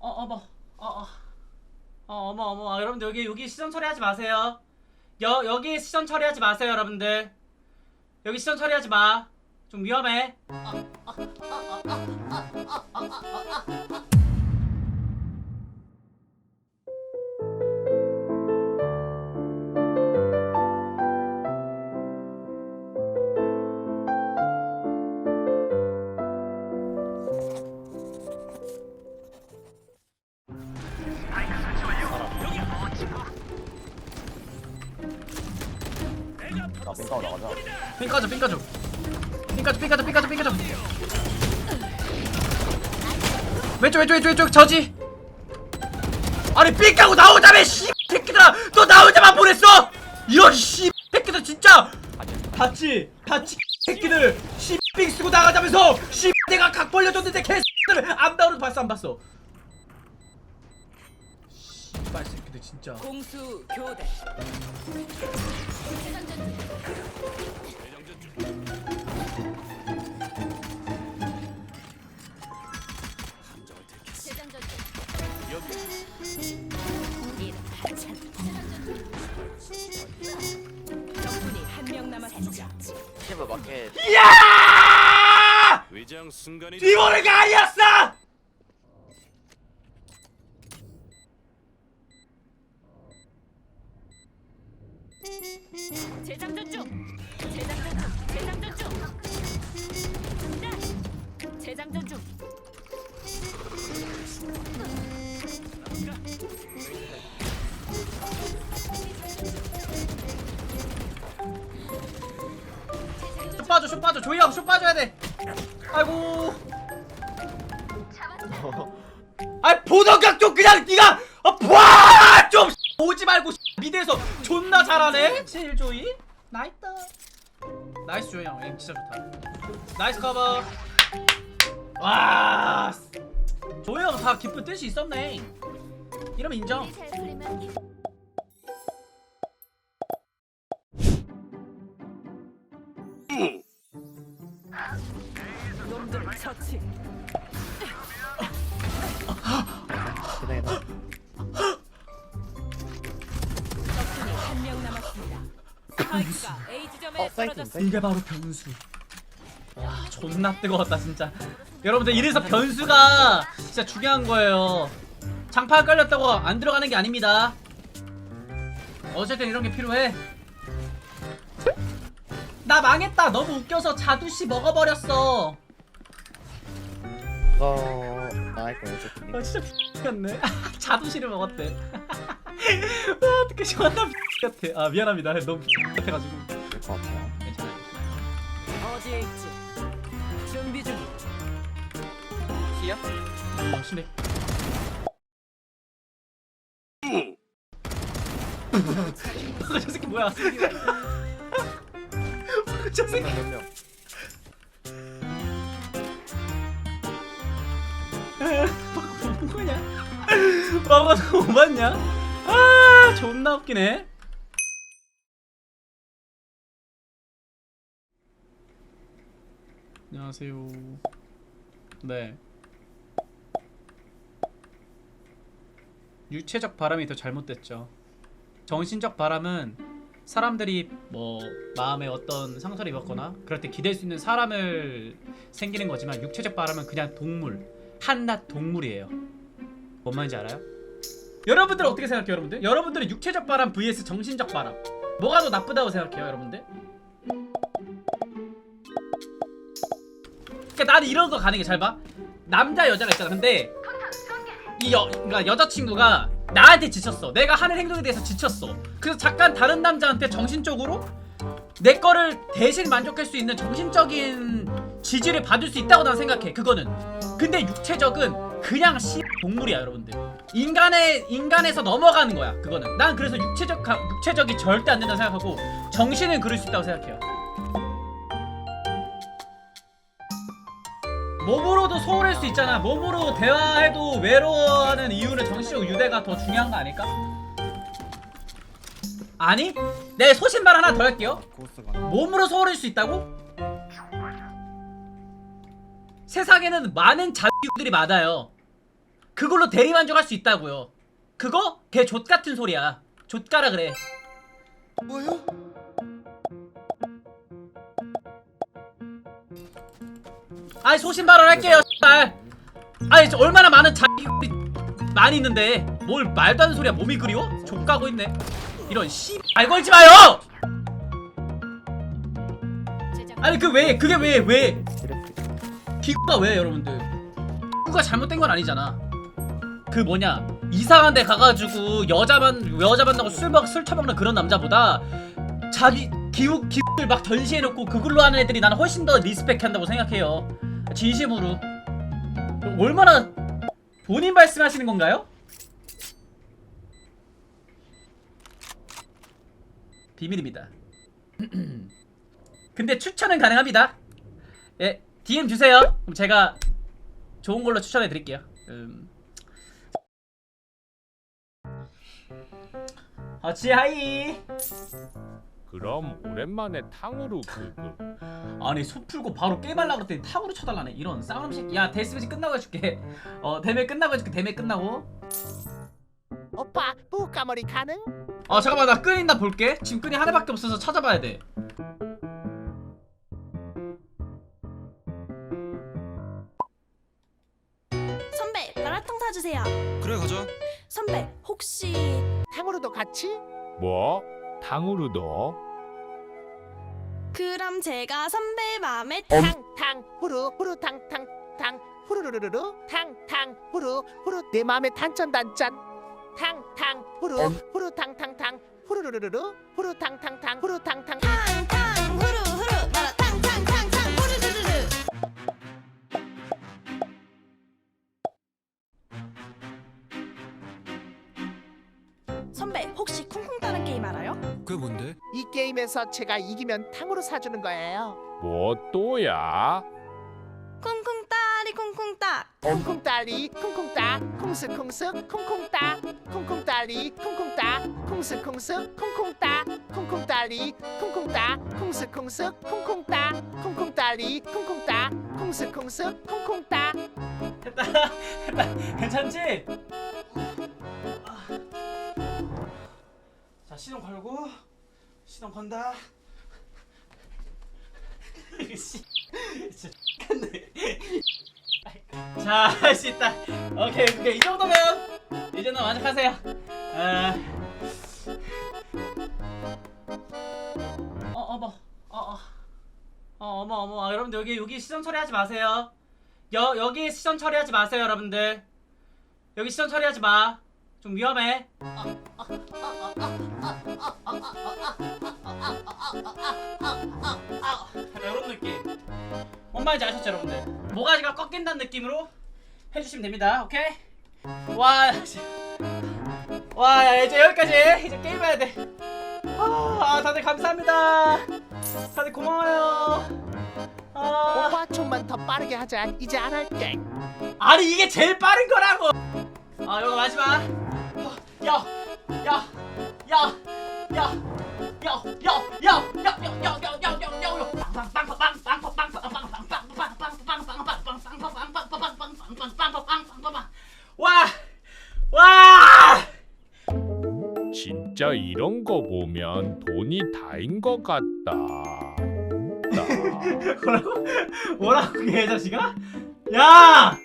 어 어머 어, 어. 어 어머 어머 아, 여러분들 여기 여기 시선 처리하지 마세요 여 여기 시선 처리하지 마세요 여러분들 여기 시선 처리하지 마 좀 위험해 나 뺑까고 나가자. 핑 꺼줘 핑 꺼줘 핑 꺼줘 핑 꺼줘 핑 꺼줘 핑 꺼줘 왼쪽 왼쪽 왼쪽 왼쪽 저지. 아니 삥 까고 나오자며 씨 새끼들아. 너 나오자만 보냈어? 이런 씨 새끼들 진짜. 봤지 봤지 새끼들. 씨삥 쓰고 나가자면서 씨 내가 각 벌려줬는데 개새끼들. 안 나오는 거 봤어 안 봤어? 씨발 새끼들 진짜. 공수 교대 마켓 야 위장 순간이 뒤보는가 아니었어 재장전 중. 재장전 중. 재장전 중. 네. 재장전 중. 쇼 빠져. 쇼 조이 형쇼 빠져야 돼. 아이고. 아이 보던 각좀 그냥 니가 어, 봐좀 오지 말고 미드에서 존나 잘하네. 제일 조이. 나이스. 나이스 조이 형. 에임 진짜 좋다. 나이스 커버. 와 조이 형다 기쁜 뜻이 있었네. 이러면 인정 놈들 처치. 적군이 한 명 남았습니다. 스파이크가 A 지점에 어, 사이트, 떨어졌습니다. 이게 바로 변수. 와 존나 뜨거웠다 진짜. 여러분들 이래서 변수가 진짜 중요한 거예요. 장판 깔렸다고 안 들어가는 게 아닙니다. 어쨌든 이런 게 필요해. 나 망했다. 너무 웃겨서 자두씨 먹어버렸어. 어, 나할 거야, 어차피. 아 진짜 X같네. 자두씨를 먹었대. 와 어떻게 시원한 X같아. 아 미안합니다. 너무 X같아가지고. 될것 같아. 괜찮아요. 어디에 있지? 준비 중. 티야? 어, 심해. 저 새끼 뭐야? 저 새끼 몇 명? 먹어도 못 봤냐? 아 존나 웃기네. 안녕하세요. 네. 유체적 바람이 더 잘못됐죠. 정신적 바람은 사람들이 뭐 마음에 어떤 상처를 입었거나 그럴 때 기댈 수 있는 사람을 생기는 거지만 육체적 바람은 그냥 동물 한낱 동물이에요. 뭔 말인지 알아요? 여러분들 어떻게 생각해요, 여러분들? 여러분들은 육체적 바람 vs 정신적 바람 뭐가 더 나쁘다고 생각해요, 여러분들? 그러니까 나는 이런 거 가는 게잘 봐. 남자 여자가 있잖아. 근데 이 여, 그러니까 여자친구가 나한테 지쳤어. 내가 하는 행동에 대해서 지쳤어. 그래서 잠깐 다른 남자한테 정신적으로 내 거를 대신 만족할 수 있는 정신적인 지지를 받을 수 있다고 난 생각해. 그거는. 근데 육체적은 그냥 씨 동물이야, 여러분들. 인간의 인간에서 넘어가는 거야. 그거는. 난 그래서 육체적 가- 육체적이 절대 안 된다고 생각하고 정신은 그럴 수 있다고 생각해요. 몸으로도 소홀할 수 있잖아. 몸으로 대화해도 외로워하는 이유는 정신적 유대가 더 중요한 거 아닐까? 아니? 내 소신발 하나 더 할게요. 몸으로 소홀할 수 있다고? 세상에는 많은 자유들이 많아요. 그걸로 대리만족할 수 있다고요. 그거 걔족 같은 소리야. 족가라 그래. 뭐요? 아이 소신 발언할게요. 발. 아이 저 얼마나 많은 자기 많이 있는데 뭘 말도 안 소리야. 몸이 그리워? 족가고 있네. 이런 씨알 걸지 마요. 아니 그 왜 그게 왜 왜? 기구가 왜 여러분들? 기구가 잘못된 건 아니잖아. 그 뭐냐 이상한 데 가가지고 여자만 여자 만나고 술먹술 처먹는 그런 남자보다 자기 기우 기우를 막 전시해놓고 그걸로 하는 애들이 나는 훨씬 더 리스펙한다고 생각해요. 진심으로. 얼마나 본인 말씀하시는 건가요? 비밀입니다. 근데 추천은 가능합니다. 예, DM 주세요. 그럼 제가 좋은 걸로 추천해 드릴게요. 음. 어찌하이? 그럼 오랜만에 탕후루 그, 그 아니 소 풀고 바로 게임하려고 했더니 탑으로 쳐달라네 이런 쌍놈 새끼 야 데스매치 끝나고 해줄게 어 대회 끝나고 해줄게 대회 끝나고 오빠 뿌까머리 가능? 어 잠깐만 나끈 있나 볼게 지금 끈이 하나밖에 없어서 찾아봐야 돼 같이? 뭐? 탕후루도? 그럼 제가 선배 마음에 탕탕 후루 후루 탕탕 탕 후루루루루 탕탕 후루 후루 내 마음에 단짠 단짠 탕탕 후루 후루 탕탕탕 후루루루루 후루 탕탕탕 후루 탕탕 탕탕 게임에서 제가 이기면 탕으로 사주는 거예요. 뭐 또야? 쿵쿵따리 쿵쿵따. 쿵쿵따리 쿵쿵따 쿵슥쿵슥 쿵쿵따. 쿵쿵따리 쿵쿵따 쿵슥쿵슥 쿵쿵따. 쿵쿵따리 쿵쿵따 쿵슥쿵슥 쿵쿵따. 쿵쿵따리 쿵쿵따 쿵슥쿵슥 쿵쿵따. 됐다. 됐다. 괜찮지? 아. 자 시동 걸고. 시동 건다. 자할 수 있다. 오케이 오케이. 이 정도면 이제는 만족하세요. 아. 어 어머. 어 어. 어, 어머 어머. 아, 여러분들 여기 여기 시선 처리하지 마세요. 여 여기 시선 처리하지 마세요 여러분들. 여기 시선 처리하지 마 좀 위험해 약간 이런 느낌. 뭔 말인지 아셨죠, 여러분들? 모가지가 꺾인다는 느낌으로 해주시면 됩니다. 오케이? 와, 와, 이제 여기까지. 이제 게임해야 돼. 아, 아, 다들 감사합니다. 다들 고마워요. 아, 오빠 좀만 더 빠르게 하자. 이제 안 할게. 아니 이게 제일 빠른 거라고. 아, 이거 마지막. 야, 야, 야. 진짜 이런 거 보면 돈이 다인 것 같다. 나. 뭐라고? 뭐라고 개자식아? 야!